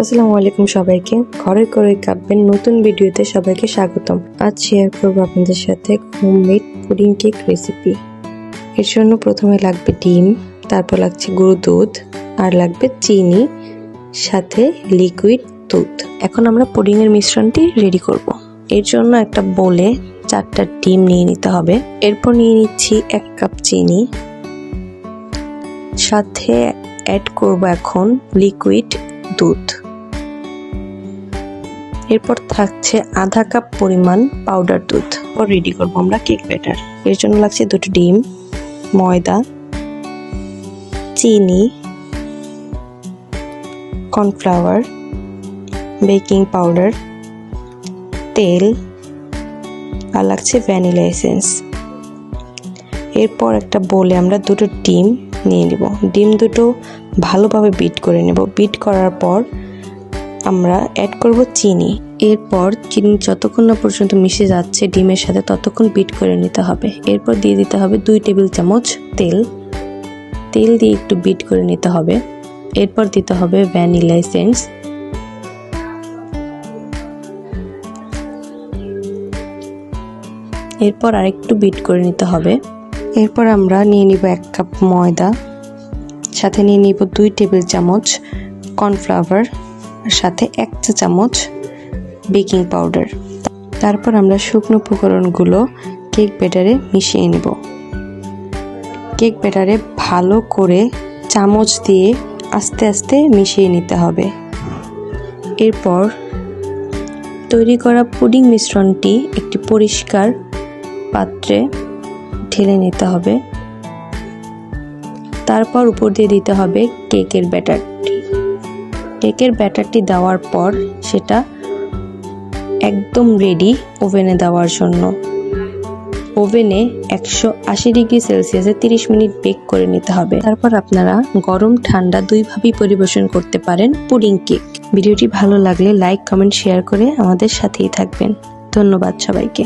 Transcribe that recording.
আসসালামু আলাইকুম সবাইকে। ঘরে করে কাঁপবেন নতুন ভিডিওতে সবাইকে স্বাগতম। আজ শেয়ার করব আপনাদের সাথে হোমমেড পুডিং কেক রেসিপি এর জন্য প্রথমে লাগবে ডিম, তারপর লাগছে গুঁড়ো দুধ, আর লাগবে চিনি, সাথে লিকুইড দুধ। এখন আমরা পুডিং এর মিশ্রণটি রেডি করব। এর জন্য একটা বোলে চারটা ডিম নিয়ে নিতে হবে। এরপর নিয়ে নিচ্ছি এক কাপ চিনি। সাথে অ্যাড করব এখন লিকুইড দুধ। এরপর থাকছে আধা কাপ পরিমাণ পাউডার দুধ। রেডি করব আমরা কেক ব্যাটার এর জন্য লাগছে দুটো ডিম ময়দা চিনি কর্নফ্লাওয়ার বেকিং পাউডার তেল আর লাগছে ভ্যানিলা এসেন্স এরপর একটা বলে আমরা দুটো ডিম নিয়ে নেব। ডিম দুটো ভালোভাবে বিট করে নেব। বিট করার পর আমরা অ্যাড করব চিনি। এরপর চিনি যতক্ষণ না পর্যন্ত মিশে যাচ্ছে, ডিমের সাথে ততক্ষণ বিট করে নিতে হবে। এরপর দিয়ে দিতে হবে দুই টেবিল চামচ তেল। তেল দিয়ে একটু বিট করে নিতে হবে। এরপর দিতে হবে ভ্যানিলা এসেন্স এরপর আরেকটু বিট করে নিতে হবে। এরপর আমরা নিয়ে নিব এক কাপ ময়দা। সাথে নিয়ে নিব দুই টেবিল চামচ কর্নফ্লাওয়ার সাথে এক চা চামচ বেকিং পাউডার। তারপর আমরা শুকনো উপকরণগুলো কেক ব্যাটারে মিশিয়ে নেব। কেক ব্যাটারে ভালো করে চামচ দিয়ে আস্তে আস্তে মিশিয়ে নিতে হবে। এরপর তৈরি করা পুডিং মিশ্রণটি একটি পরিষ্কার পাত্রে ঢেলে নিতে হবে। তারপর উপর দিয়ে দিতে হবে কেকের ব্যাটারটি কেকের ব্যাটারটি দেওয়ার পর সেটা একদম রেডি ওভেনে দেওয়ার জন্য। ওভেনে একশো আশি ডিগ্রি সেলসিয়াসে তিরিশ মিনিট বেক করে নিতে হবে। তারপর আপনারা গরম, ঠান্ডা দুইভাবেই পরিবেশন করতে পারেন পুডিং কেক ভিডিওটি ভালো লাগলে লাইক কমেন্ট শেয়ার করে আমাদের সাথেই থাকবেন। ধন্যবাদ সবাইকে।